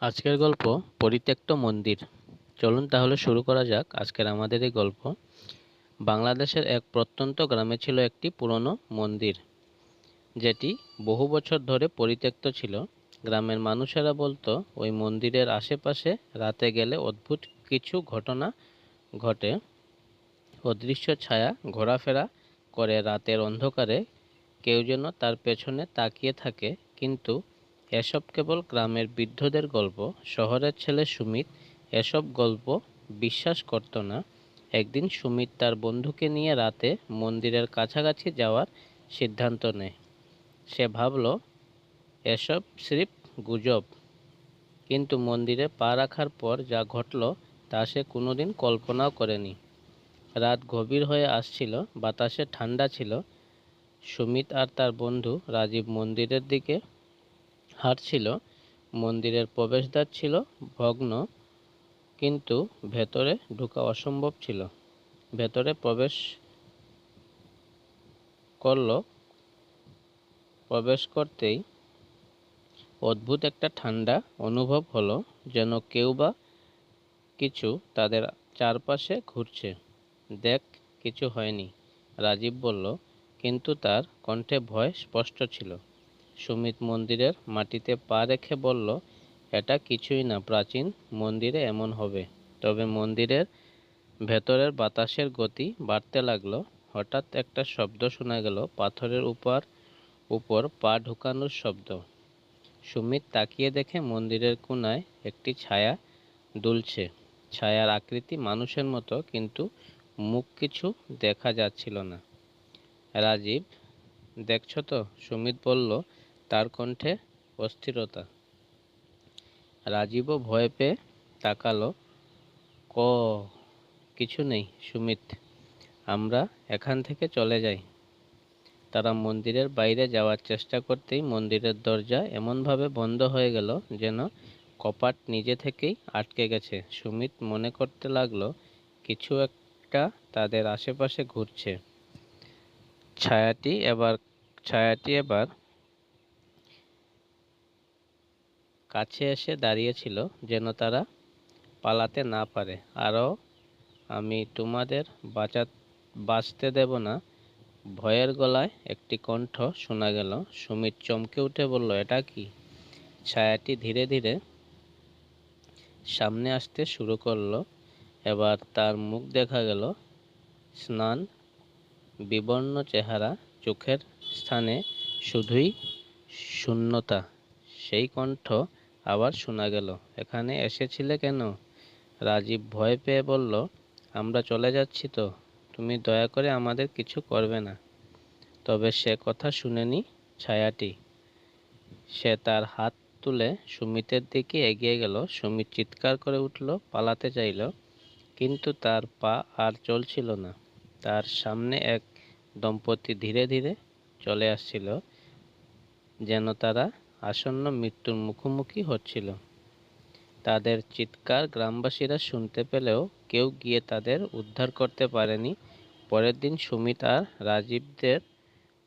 আজকের গল্প পরিত্যক্ত মন্দির। চলুন তাহলে শুরু করা যাক আজকের আমাদের এই গল্প। বাংলাদেশের এক প্রত্যন্ত গ্রামে ছিল একটি পুরনো মন্দির, যেটি বহু বছর ধরে পরিত্যক্ত ছিল। গ্রামের মানুষেরা বলতো, ওই মন্দিরের আশেপাশে রাতে গেলে অদ্ভুত কিছু ঘটনা ঘটে। অদৃশ্য ছায়া ঘোরাফেরা করে রাতের অন্ধকারে কেউ যেন তার পেছনে তাকিয়ে থাকে। কিন্তু এসব কেবল গ্রামের বৃদ্ধদের গল্প, শহরের ছেলে সুমিত এসব গল্প বিশ্বাস করত না। একদিন সুমিত তার বন্ধুকে নিয়ে রাতে মন্দিরের কাছাকাছি যাওয়ার সিদ্ধান্ত নেয়। সে ভাবল, এসব স্রেফ গুজব। কিন্তু মন্দিরে পা রাখার পর যা ঘটল, তা সে কোনোদিন কল্পনাও করেনি। রাত গভীর হয়ে আসছিল, বাতাসে ঠান্ডা ছিল। সুমিত আর তার বন্ধু রাজীব মন্দিরের দিকে হাঁটছিল মন্দিরের প্রবেশদ্বার ছিল, ভগ্ন, কিন্তু ভেতরে ঢোকা অসম্ভব ছিল। ভেতরে প্রবেশ করল, প্রবেশ করতেই অদ্ভুত একটা ঠান্ডা অনুভব হলো, যেন কেউ বা কিছু তাদের চারপাশে ঘুরছে। দেখ, কিছু হয়নি, রাজীব বলল, কিন্তু তার কণ্ঠে ভয় স্পষ্ট ছিল। সুমিত মন্দিরের মাটিতে পা রেখে বলল, এটা কিছুই না, প্রাচীন মন্দিরে এমন হবে। তবে মন্দিরের ভেতরের বাতাসের গতি বাড়তে লাগল। হঠাৎ একটা শব্দ শোনা গেল পাথরের উপর উপর পা ঢুকানোর শব্দ। সুমিত তাকিয়ে দেখে মন্দিরের কোনায় একটি ছায়া দুলছে। ছায়ার আকৃতি মানুষের মতো, কিন্তু মুখ কিছু দেখা যাচ্ছিল না। রাজীব, দেখছ তো? সুমিত বলল তার কণ্ঠে অস্থিরতা। রাজীবও ভয় পেয়ে তাকালো। ক, কিছু নেই, সুমিত। আমরা এখান থেকে চলে যাই। তারা মন্দিরের বাইরে যাওয়ার চেষ্টা করতেই মন্দিরের দরজা এমনভাবে বন্ধ হয়ে গেল যেন কপাট নিজে থেকেই আটকে গেছে। সুমিত মনে করতে লাগল, কিছু একটা তাদের আশেপাশে ঘুরছে। ছায়াটি এবার ছায়াটি এবার কাছে এসে দাঁড়িয়েছিল যেন তারা পালাতে না পারে। আরও আমি তোমাদের বাঁচা বাঁচতে দেব না। ভয়ের গলায় একটি কণ্ঠ শোনা গেল। সুমিত চমকে উঠে বলল, এটা কি? ছায়াটি ধীরে ধীরে সামনে আসতে শুরু করল। এবার তার মুখ দেখা গেল স্নান, বিবর্ণ চেহারা, চোখের স্থানে শুধুই শূন্যতা। সেই কণ্ঠ আবার শোনা গেল, এখানে এসেছিলে কেন? রাজীব ভয় পেয়ে বলল, আমরা চলে যাচ্ছি তো, তুমি দয়া করে আমাদের কিছু করবে না। তবে সে কথা শুনেনি ছায়াটি। সে তার হাত তুলে সুমিতের দিকে এগিয়ে গেল। সুমিত চিৎকার করে উঠল, পালাতে চাইল, কিন্তু তার পা আর চলছিল না। তার সামনে এক দম্পতি ধীরে ধীরে চলে আসছিল, যেন তারা আসন্ন মৃত্যুর মুখোমুখি হচ্ছিল। তাদের চিৎকার গ্রামবাসীরা শুনতে পেলেও কেউ গিয়ে তাদের উদ্ধার করতে পারেনি। পরের দিন সুমিত আর রাজীবদের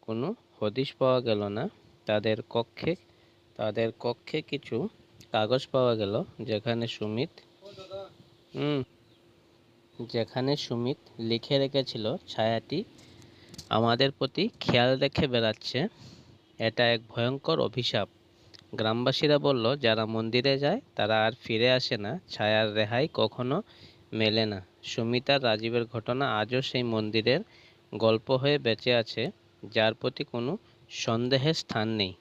কোনো হদিশ পাওয়া গেল না। তাদের কক্ষে তাদের কক্ষে কিছু কাগজ পাওয়া গেল, যেখানে সুমিত, হুম, যেখানে সুমিত লিখে রেখেছিল, ছায়াটি আমাদের প্রতি খেয়াল রেখে বেড়াচ্ছে। এটা এক ভয়ঙ্কর অভিশাপ। গ্রামবাসীরা বলল, যারা মন্দিরে যায়, তারা আর ফিরে আসে না। ছায়ার রেহাই কখনো মেলে না। সুমিতার রাজীবের ঘটনা আজও সেই মন্দিরের গল্প হয়ে বেঁচে আছে, যার প্রতি কোনো সন্দেহের স্থান নেই।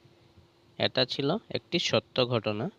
এটা ছিল একটি সত্য ঘটনা।